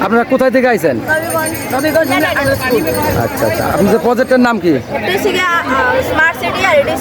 আপনারা কোথায় থেকে আইছেন? আচ্ছা আচ্ছা। আপনাদের প্রজেক্টের নাম কি? স্মার্ট সিটি আর এটি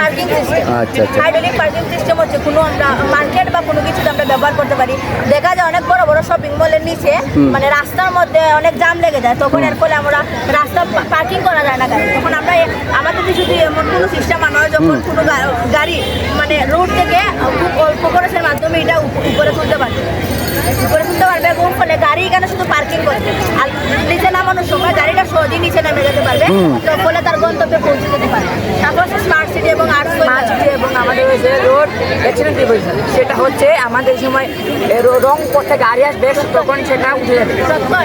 পার্কিং সিস্টেম আচ্ছা, আচ্ছা। হাইড্রোলিক পার্কিং সিস্টেম হচ্ছে কোনো আমরা মার্কেট বা কোনো কিছুতে আমরা ব্যবহার করতে পারি। দেখা যায় অনেক বড় বড় শপিং মলের নিচে মানে রাস্তার মধ্যে অনেক জাম লেগে যায় তখন এর ফলে আমরা রাস্তা পার্কিং করা যায় না গাড়ি তখন আমরা আমাদের যদি এমন কোনো সিস্টেম আনা হয় যখন কোনো গা- গাড়ি মানে রোড থেকে খুব অল্প খরচের মাধ্যমে এটা উপ- উপরে তুলতে পারবে। উপরে তুলতে পারবে এবং ফলে গাড়ি এখানে শুধু পার্কিং করবে আর নিচে নামানোর সময় গাড়িটা সহজেই নিচে নেমে যেতে পারবে। তো ফলে তার গন্তব্যে পৌঁছে যেতে পারবে। তারপর স্মার্ট সিটি এবং আর্টস স্মার্ট সিটি এবং আমাদের হয়েছে রোড অ্যাক্সিডেন্ট প্রিভেনশন সেটা হচ্ছে আমাদের সময় রো- রং পথে গাড়ি আসবে তখন সেটা উঠে যাবে।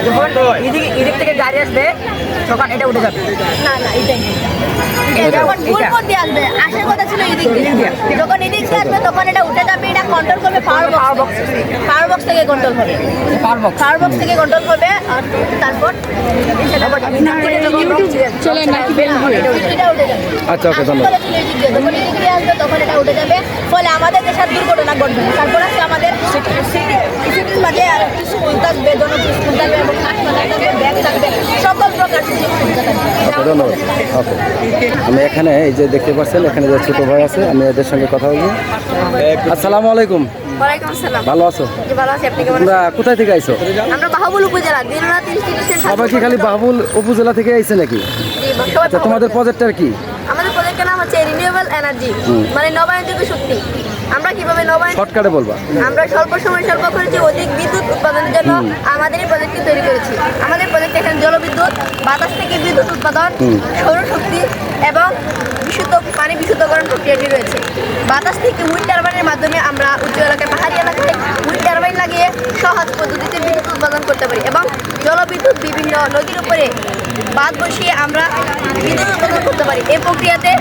যখন এদিক এদিক থেকে গাড়ি আসবে তখন এটা উঠে যাবে। না না এটাই। এটা যখন ভুল। করতে আসবে আসার কথা ছিল এদিক দিয়ে। যখন এদিক দিয়ে আসবে তখন এটা উঠে যাবে এটা কন্ট্রোল করবে পাওয়ার বক্স পাওয়ার বক্স থেকে। কন্ট্রোল হবে। পাওয়ার বক্স পাওয়ার বক্স থেকে কন্ট্রোল করবে আর তারপর চলে না এটা উঠে যাবে। আচ্ছা, ওকে, ধন্যবাদ। কথা ছিল এদিক দিয়ে, যখন এদিক দিয়ে আসবে তখন এটা উঠে যাবে। ফলে আমাদের দেশের দুর্ঘটনা ঘটবে। না। তারপর আছে আমাদের সিটি সিটির মাঝে আর একটি স্কুল এবং প্রকার সুযোগ সুবিধা থাকবে। ধন্যবাদ। আমি এখানে এই যে দেখতে পাচ্ছেন এখানে যে ছোট ভাই আছে আমি এদের সঙ্গে কথা বলব। আসসালামু আলাইকুম। ভালো আছো? তোমরা কোথায় থেকে আইছো? সবাই কি খালি বাহুল উপজেলা থেকে আইছে নাকি? আচ্ছা তোমাদের প্রজেক্টটার কি? আমাদের প্রজেক্টের নাম হচ্ছে রিনিউয়েবল এনার্জি মানে নবায়নযোগ্য শক্তি। আমরা কীভাবে নবায়ন শর্টকাটে বলবা। আমরা স্বল্প সময় স্বল্প খরচে অধিক বিদ্যুৎ উৎপাদনের জন্য আমাদের এই প্রজেক্টটি তৈরি করেছি। আমাদের প্রজেক্ট এখানে জলবিদ্যুৎ বাতাস থেকে বিদ্যুৎ উৎপাদন সৌরশক্তি এবং বিশুদ্ধ পানি বিশুদ্ধকরণ প্রক্রিয়াটি রয়েছে। বাতাস থেকে উইন্ড টারবাইনের মাধ্যমে আমরা উচ্চ এলাকায় পাহাড়ি এলাকায় উইন্ড টারবাইন লাগিয়ে সহজ পদ্ধতিতে বিদ্যুৎ উৎপাদন করতে পারি এবং জলবিদ্যুৎ বিভিন্ন নদীর উপরে বাঁধ বসিয়ে আমরা বিদ্যুৎ উৎপাদন করতে পারি। এই প্রক্রিয়াতে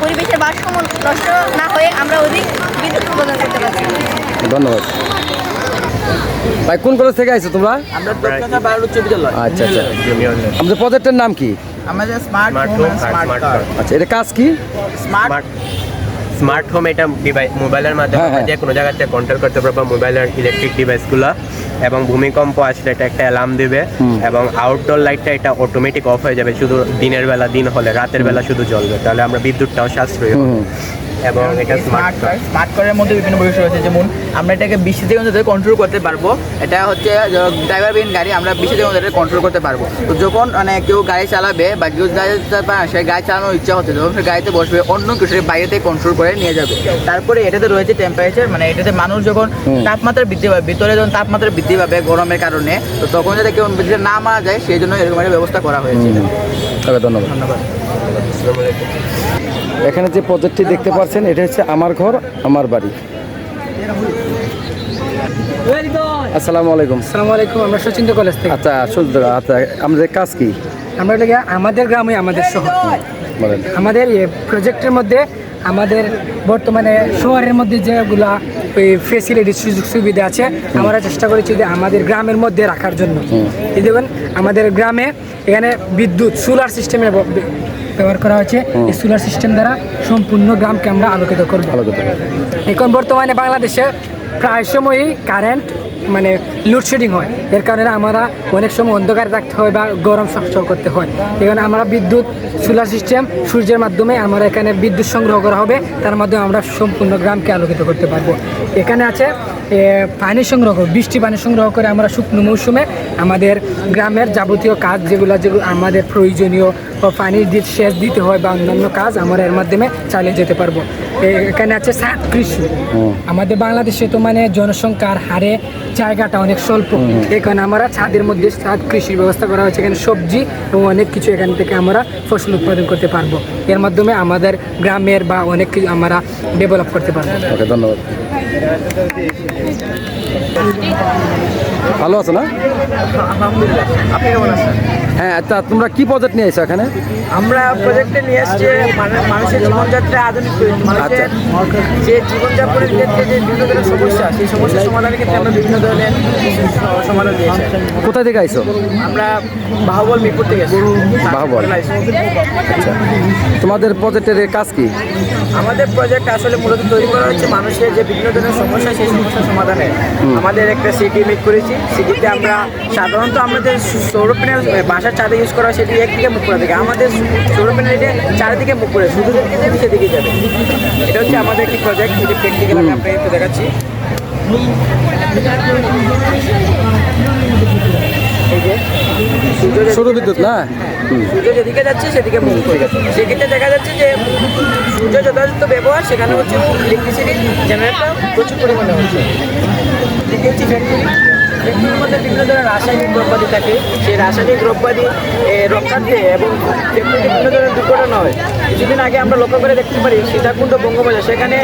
পরিবেশের ভারসাম্য নষ্ট না হয়ে আমরা অধিক বিদ্যুৎ উৎপাদন করতে পারছি। ধন্যবাদ। ভাই কোন কলেজ থেকে আইছো তোমরা? আমরা উচ্চ বিদ্যালয় আচ্ছা আচ্ছা। আমাদের প্রজেক্টের নাম কি? আমাদের স্মার্ট হোম স্মার্ট কার আচ্ছা এটা কাজ কি? স্মার্ট স্মার্ট হোম এটা ডিভাইস মোবাইলের মাধ্যমে হ্যাঁ, আমরা হ্যাঁ। যে কোনো জায়গাতে কন্ট্রোল করতে পারব। মোবাইলের ইলেকট্রিক ডিভাইসগুলো এবং ভূমিকম্প আসলে এটা একটা অ্যালার্ম দিবে এবং আউটডোর লাইটটা এটা অটোমেটিক অফ হয়ে যাবে। শুধু দিনের বেলা দিন হলে রাতের বেলা শুধু জ্বলবে। তাহলে আমরা বিদ্যুৎটাও সাশ্রয় হবে। এবং এটা স্মার্ট স্মার্ট কার স্মার্ট কারের মধ্যে বিভিন্ন বৈশিষ্ট্য রয়েছে। যেমন আমরা এটাকে বিশ থেকে মধ্যে কন্ট্রোল করতে পারব। এটা হচ্ছে ড্রাইভার বিহীন গাড়ি আমরা বিশ থেকে মধ্যে কন্ট্রোল করতে পারব। তো যখন মানে কেউ গাড়ি চালাবে বা কেউ সে গাড়ি চালানোর ইচ্ছা হচ্ছে যখন সে গাড়িতে বসবে অন্য কেউ সে বাইরে থেকে কন্ট্রোল করে নিয়ে যাবে। তারপরে এটাতে রয়েছে টেম্পারেচার মানে এটাতে মানুষ যখন তাপমাত্রা বৃদ্ধি পাবে ভিতরে যখন তাপমাত্রা বৃদ্ধি পাবে গরমের কারণে তো তখন যাতে কেউ না মারা যায় সেই জন্য এরকম একটা ব্যবস্থা করা হয়েছে। ওকে ধন্যবাদ। ধন্যবাদ। এখানে যে প্রজেক্টটি দেখতে পাচ্ছেন এটা হচ্ছে আমার ঘর আমার বাড়ি। আসসালামু আলাইকুম। আসসালামু আলাইকুম আমরা সচিন্দ কলেজ থেকে। আচ্ছা শুনতে আচ্ছা আমাদের কাজ কি? আমরা লেগে আমাদের গ্রামে আমাদের শহর। বলেন। আমাদের এই প্রজেক্টের মধ্যে আমাদের বর্তমানে শহরের মধ্যে যেগুলা ফেসিলিটি সুযোগ সুবিধা আছে। আমরা চেষ্টা করেছি যে আমাদের গ্রামের মধ্যে রাখার জন্য। এই দেখুন আমাদের গ্রামে এখানে বিদ্যুৎ সোলার সিস্টেমে ব্যবহার করা হয়েছে। এই সোলার সিস্টেম দ্বারা সম্পূর্ণ গ্রামকে আমরা আলোকিত করব। এখন বর্তমানে বাংলাদেশে প্রায় সময়ই কারেন্ট মানে লোডশেডিং হয়। এর কারণে আমরা অনেক সময় অন্ধকার রাখতে হয় বা গরম সহ্য করতে হয়। এখানে আমরা বিদ্যুৎ সোলার সিস্টেম সূর্যের মাধ্যমে আমরা এখানে বিদ্যুৎ সংগ্রহ করা হবে। তার মাধ্যমে আমরা সম্পূর্ণ গ্রামকে আলোকিত করতে পারব। এখানে আছে পানি সংগ্রহ বৃষ্টি পানি সংগ্রহ করে আমরা শুকনো মৌসুমে আমাদের গ্রামের যাবতীয় কাজ যেগুলো যেগুলো আমাদের প্রয়োজনীয় পানি দি- সেচ দিতে হয় বা অন্যান্য কাজ আমরা এর মাধ্যমে চালিয়ে যেতে পারব। এখানে আছে সাত কৃষি। আমাদের বাংলাদেশে তো মানে জনসংখ্যার হারে জায়গাটা অনেক স্বল্প। এখানে আমরা ছাদের মধ্যে ছাদ কৃষির ব্যবস্থা করা হয়েছে। এখানে সবজি এবং অনেক কিছু এখান থেকে আমরা ফসল উৎপাদন করতে পারব। এর মাধ্যমে আমাদের গ্রামের বা অনেক কিছু আমরা ডেভেলপ করতে পারব। ধন্যবাদ। いいと思う。ভালো আছো না? আপনি কেমন আছেন হ্যাঁ তা তোমরা কি প্রজেক্ট নিয়ে এসো এখানে? আমরা প্রজেক্টে নিয়ে আসছি মানে- মানুষের জীবনযাত্রা আধুনিক মানুষের যে জীবনযাপনের ক্ষেত্রে যে বিভিন্ন ধরনের সমস্যা সেই সমস্যার সমাধানের ক্ষেত্রে আমরা বিভিন্ন ধরনের সমাধান দিয়েছি কোথায় থেকে আইছো? আমরা বাহুবল মিরপুর থেকে এসেছি। বাহুবল। আচ্ছা। তোমাদের প্রজেক্টের কাজ কি? আমাদের প্রজেক্ট আসলে মূলত তৈরি করা হচ্ছে মানুষের যে বিভিন্ন ধরনের সমস্যা সেই সমস্যার সমাধানে। আমাদের একটা সিটি মেক করেছি সিটিতে আমরা সাধারণত আমাদের সৌর প্যানেল বাসার চাঁদে ইউজ করা হয় সেটি একদিকে মুখ করে থাকে আমাদের সৌর প্যানেলটা চারিদিকে মুখ করে শুধু সেদিকে যাবে। এটা হচ্ছে আমাদের একটি প্রজেক্ট যেটি প্র্যাকটিক্যাল আমি আপনাকে দেখাচ্ছি। সূর্য সৌর বিদ্যুৎ না? সূর্য যেদিকে যাচ্ছে সেদিকে মুভ করে যাচ্ছে। সেক্ষেত্রে দেখা যাচ্ছে যে সূর্য যথাযথ ব্যবহার সেখানে হচ্ছে ইলেকট্রিসিটি জেনারেটর প্রচুর পরিমাণে হচ্ছে। এদিকে হচ্ছে ফ্যাক্টরি ফ্যাক্টরির মধ্যে বিভিন্ন ধরনের রাসায়নিক দ্রব্যাদি থাকে। সেই রাসায়নিক দ্রব্যাদি রক্ষার্থে এবং বিভিন্ন ধরনের দুর্ঘটনা হয়। কিছুদিন আগে আমরা লক্ষ্য করে দেখতে পারি, সীতাকুণ্ড বঙ্গবাজার সেখানে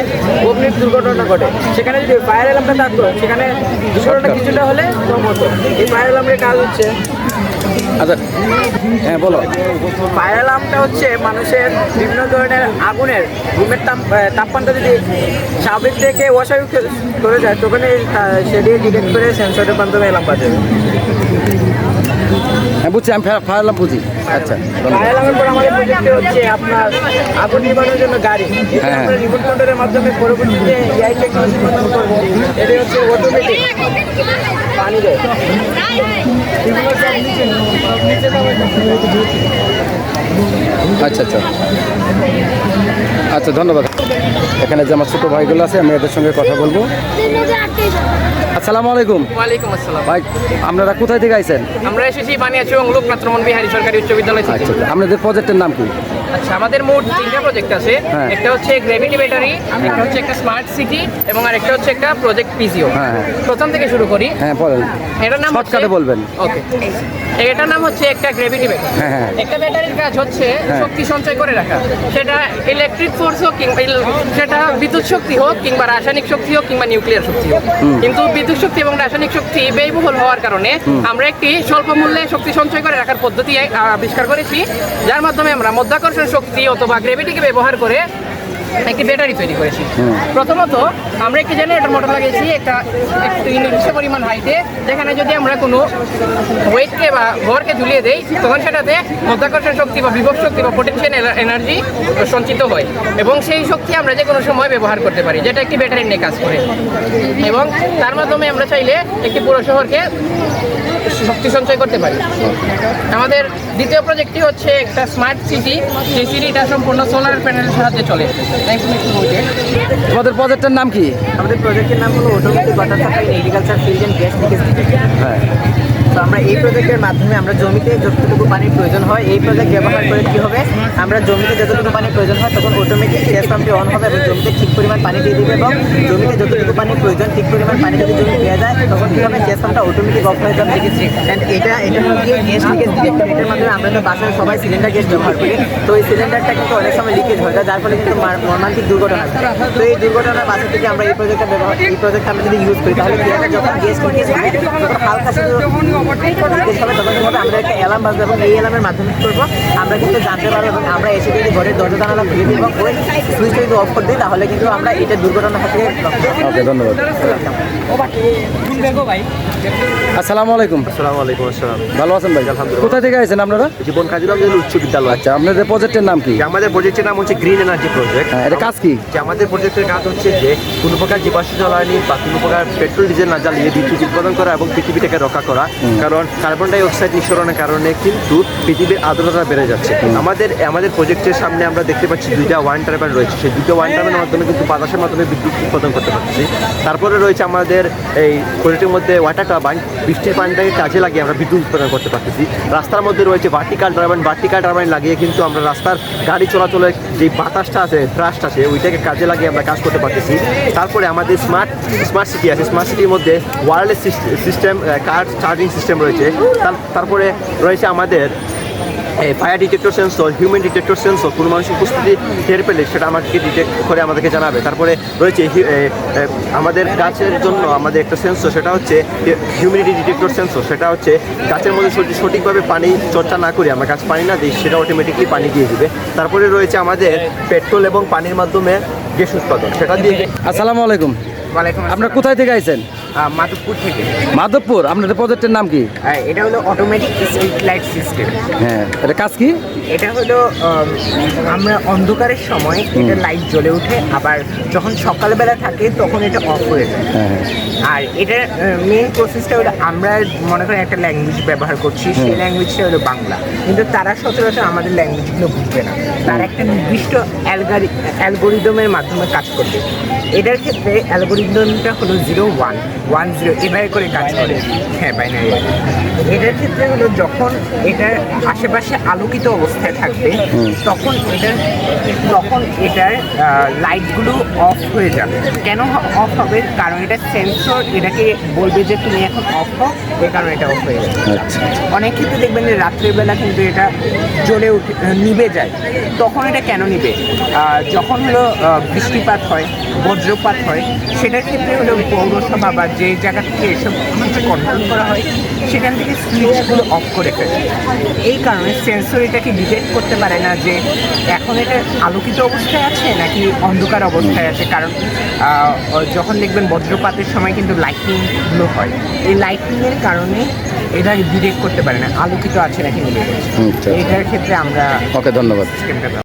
অগ্নির দুর্ঘটনা ঘটে। সেখানে যদি ফায়ার অ্যালার্মটা থাকতো, সেখানে দুর্ঘটনা কিছুটা হলে কম হতো। এই ফায়ার অ্যালার্মের কাজ হচ্ছে। আচ্ছা হ্যাঁ বলো। ফায়ার আমটা হচ্ছে মানুষের বিভিন্ন ধরনের আগুনের রুমের তাপ তাপমাত্রা যদি স্বাভাবিক থেকে অস্বাভাবিক করে যায় তখন সেটি ডিটেক্ট করে সেন্সরের মাধ্যমে এলাম বাজে হ্যাঁ বুঝছি আমি ফায়ার ফায়ার বুঝি আচ্ছা হচ্ছে আপনার আগুন নিবানোর জন্য গাড়ি। হ্যাঁ। রিমোট কন্ট্রোলের মাধ্যমে পরবর্তীতে এআই টেকনোলজির করব। এটা হচ্ছে অটোমেটিক পানি দেয়। আচ্ছা আচ্ছা। আচ্ছা ধন্যবাদ। এখানে যে আমার ছোটো ভাইগুলো আছে আমি এদের সঙ্গে কথা বলব। আসসালামু আলাইকুম। ওয়ালাইকুম আসসালাম। ভাই আপনারা কোথায় থেকে আইছেন? আমরা এসেছি বানিয়াচু এবং লোকনাথরমন বিহারী সরকারি উচ্চ বিদ্যালয় থেকে। আচ্ছা আপনাদের প্রজেক্টের নাম কি? আচ্ছা আমাদের মোট তিনটা প্রজেক্ট আছে। হ্যাঁ। একটা হচ্ছে গ্র্যাভিটি ব্যাটারি একটা হচ্ছে একটা স্মার্ট সিটি এবং আরেকটা হচ্ছে একটা প্রজেক্ট পিজিও হ্যাঁ, হ্যাঁ। প্রথম থেকে শুরু করি। হ্যাঁ বলেন। এটার নাম শর্টকাটে বলবেন। ওকে। এটার নাম হচ্ছে একটা গ্র্যাভিটি ব্যাটারি একটা ব্যাটারির কাজ হচ্ছে। শক্তি সঞ্চয় করে রাখা। সেটা ইলেকট্রিক ফোর্স হোক কিংবা সেটা বিদ্যুৎ শক্তি হোক কিংবা রাসায়নিক শক্তি হোক কিংবা নিউক্লিয়ার শক্তি হোক। কিন্তু বিদ্যুৎ শক্তি এবং রাসায়নিক শক্তি ব্যয়বহুল হওয়ার কারণে আমরা একটি স্বল্প মূল্যে শক্তি সঞ্চয় করে রাখার পদ্ধতি আবিষ্কার করেছি। যার মাধ্যমে আমরা মধ্যাকর্ষণ শক্তি অথবা গ্রেভিটিকে ব্যবহার করে একটি ব্যাটারি তৈরি করেছি। প্রথমত আমরা একটি জেনারেটর মোটর লাগিয়েছি একটা একটি নির্দিষ্ট পরিমাণ হাইটে যেখানে যদি আমরা কোনো ওয়েটকে বা ভরকে ঝুলিয়ে দেই তখন সেটাতে মধ্যাকর্ষণ শক্তি বা বিভব শক্তি বা পোটেনশিয়াল এনার্জি সঞ্চিত হয় এবং সেই শক্তি আমরা যে কোনো সময় ব্যবহার করতে পারি যেটা একটি ব্যাটারি নিয়ে কাজ করে। এবং তার মাধ্যমে আমরা চাইলে একটি পুরো শহরকে শক্তি সঞ্চয় করতে পারি। আমাদের দ্বিতীয় প্রজেক্টটি হচ্ছে একটা স্মার্ট সিটি সেই সিটিটা সম্পূর্ণ সোলার প্যানেলের সাহায্যে চলে. তোমাদের প্রজেক্টের নাম কি? আমাদের প্রজেক্টের নাম হলো automatic water supply agriculture field and gas leakage হ্যাঁ। তো আমরা এই প্রজেক্টের মাধ্যমে আমরা জমিতে যতটুকু পানির প্রয়োজন হয় এই প্রজেক্ট ব্যবহার করে কী হবে? আমরা জমিতে যতটুকু পানির প্রয়োজন হয় তখন অটোমেটিক গ্যাস পাম্পটি অন হবে এবং জমিতে ঠিক পরিমাণ পানি দিয়ে দিবে এবং জমিতে যতটুকু পানির প্রয়োজন ঠিক পরিমাণ পানি যদি জমি দেওয়া যায় তখন কী হবে? গ্যাস পাম্পটা অটোমেটিক অফ হয়ে যাবে। অ্যান্ড এটা এটা হলো গিয়ে গ্যাস লিকেজ ডিটেক্টর এটার মাধ্যমে আমরা তো বাসায় সবাই সিলিন্ডার গ্যাস ব্যবহার করি। তো এই সিলিন্ডারটা কিন্তু অনেক সময় লিকেজ হয়ে। যার ফলে কিন্তু মার- মর্মান্তিক দুর্ঘটনা হয় তো এই দুর্ঘটনা বাসা থেকে আমরা এই প্রজেক্টটা ব্যবহার এই প্রজেক্ট আমরা যদি ইউজ করি তাহলে কি হবে যখন গ্যাস লিকেজ হবে তখন হালকা শুধু হবে তখন আমরা একটা অ্যালার্ম বাজবে এবং এই অ্যালার্মের মাধ্যমে কী করব আমরা কিন্তু জানতে পারব এবং আমরা এসে যদি ঘরের দরজা জানালা খুলে দিই এবং ওই সুইচটা যদি অফ করে দিই তাহলে কিন্তু আমরা এটা দুর্ঘটনা থেকে ওকে ধন্যবাদ। আসসালামু আলাইকুম। আসসালামু আলাইকুম আসসালাম। ভালো আছেন ভাই? আলহামদুলিল্লাহ। কোথা থেকে আইছেন আপনারা? জীবন কাজীরাম উচ্চ বিদ্যালয়। আচ্ছা আপনাদের প্রজেক্টের নাম কি? আমাদের প্রজেক্টের নাম হচ্ছে গ্রিন এনার্জি প্রজেক্ট হ্যাঁ এটা কাজ কি? যে আমাদের প্রজেক্টের কাজ হচ্ছে যে কোনো প্রকার জীবাশ্ম জ্বালানি বা কোনো প্রকার পেট্রোল ডিজেল না জ্বালিয়ে বিদ্যুৎ উৎপাদন করা এবং পৃথিবীটাকে রক্ষা করা। কারণ কার্বন ডাই অক্সাইড নিঃসরণের কারণে কিন্তু পৃথিবীর আর্দ্রতা বেড়ে যাচ্ছে। আমাদের আমাদের প্রজেক্টের সামনে আমরা দেখতে পাচ্ছি দুইটা ওয়ান টারবাইন রয়েছে। সেই দুটো ওয়ান টারবাইনের মাধ্যমে কিন্তু বাতাসের মাধ্যমে বিদ্যুৎ উৎপাদন করতে পারছি তারপরে রয়েছে আমাদের এই প্রজেক্টের মধ্যে ওয়াটার টারবাইন বৃষ্টির পানিটাকে কাজে লাগিয়ে আমরা বিদ্যুৎ উৎপাদন করতে পারতেছি। রাস্তার মধ্যে রয়েছে ভার্টিকাল টারবাইন ভার্টিকাল টারবাইন লাগিয়ে কিন্তু আমরা রাস্তার গাড়ি চলাচলের যে বাতাসটা আছে থ্রাস্ট আছে, ওইটাকে কাজে লাগিয়ে আমরা কাজ করতে পারতেছি। তারপরে আমাদের স্মার্ট স্মার্ট সিটি আছে। স্মার্ট সিটির মধ্যে wireless system car charging system রয়েছে। তার- তারপরে রয়েছে আমাদের fire detector sensor human detector sensor কোনো মানুষের উপস্থিতি টের পেলে সেটা আমাদেরকে ডিটেক্ট করে আমাদেরকে জানাবে। তারপরে রয়েছে আমাদের গাছের জন্য আমাদের একটা সেন্সর সেটা হচ্ছে হিউমিডিটি ডিটেক্টর সেন্সর সেটা হচ্ছে গাছের মধ্যে সঠিকভাবে পানি চর্চা না করে আমরা গাছ পানি না দিই, সেটা অটোমেটিকলি পানি দিয়ে দিবে। তারপরে রয়েছে আমাদের পেট্রোল এবং পানির মাধ্যমে গ্যাস উৎপাদন, সেটা দিয়ে আসসালামু আলাইকুম। ওয়ালাইকুম। আপনারা কোথায় থেকে আইছেন? মাধবপুর থেকে। মাধবপুর? আপনাদের প্রজেক্টের নাম কি? এটা হলো অটোমেটিক স্ট্রিট লাইট সিস্টেম হ্যাঁ এটা কাজ কি? এটা হলো আমরা অন্ধকারের সময় এটা লাইট জ্বলে ওঠে আবার যখন সকালবেলা থাকে তখন এটা অফ হয়ে যায়। হ্যাঁ হ্যাঁ। আর এটার মেন প্রসেসটা হলো আমরা মনে করেন একটা ল্যাঙ্গুয়েজ ব্যবহার করছি সেই ল্যাঙ্গুয়েজটা হলো বাংলা। কিন্তু তারা সচরাচর আমাদের ল্যাঙ্গুয়েজগুলো বুঝবে না। তারা একটা নির্দিষ্ট অ্যালগারি অ্যালগোরিদমের মাধ্যমে কাজ করবে। এটার ক্ষেত্রে অ্যালগোরিদমটা হলো জিরো ওয়ান ওয়ান জিরো এভাবে করে কাজ করে। হ্যাঁ বাইনারি এটার ক্ষেত্রে হলো যখন এটার আশেপাশে আলোকিত অবস্থায় থাকবে তখন এটার তখন এটার লাইটগুলো অফ হয়ে যাবে। কেন অফ হবে? কারণ এটা সেন্সর এটাকে বলবে যে তুমি এখন অফ হও এ কারণে এটা অফ হয়ে যাবে। আচ্ছা। অনেক ক্ষেত্রে দেখবেন যে রাত্রেবেলা কিন্তু এটা জ্বলে উঠে নিবে যায়। তখন এটা কেন নিবে? যখন হলো বৃষ্টিপাত হয় বজ্রপাত হয় সেটার ক্ষেত্রে হলো পৌরসভা বা যে জায়গা থেকে এসব কিছু কন্ট্রোল করা হয় সেখান থেকে সুইচগুলো অফ করে ফেলে। এই কারণে সেন্সর এটাকে ডিটেক্ট করতে পারে না যে এখন এটা আলোকিত অবস্থায় আছে নাকি অন্ধকার অবস্থায় আছে? কারণ যখন দেখবেন বজ্রপাতের সময় কিন্তু লাইটিংগুলো হয়। এই লাইটিংয়ের কারণে এটা ডিটেক্ট করতে পারে না আলোকিত আছে নাকি আচ্ছা। এটার ক্ষেত্রে আমরা ওকে ধন্যবাদ।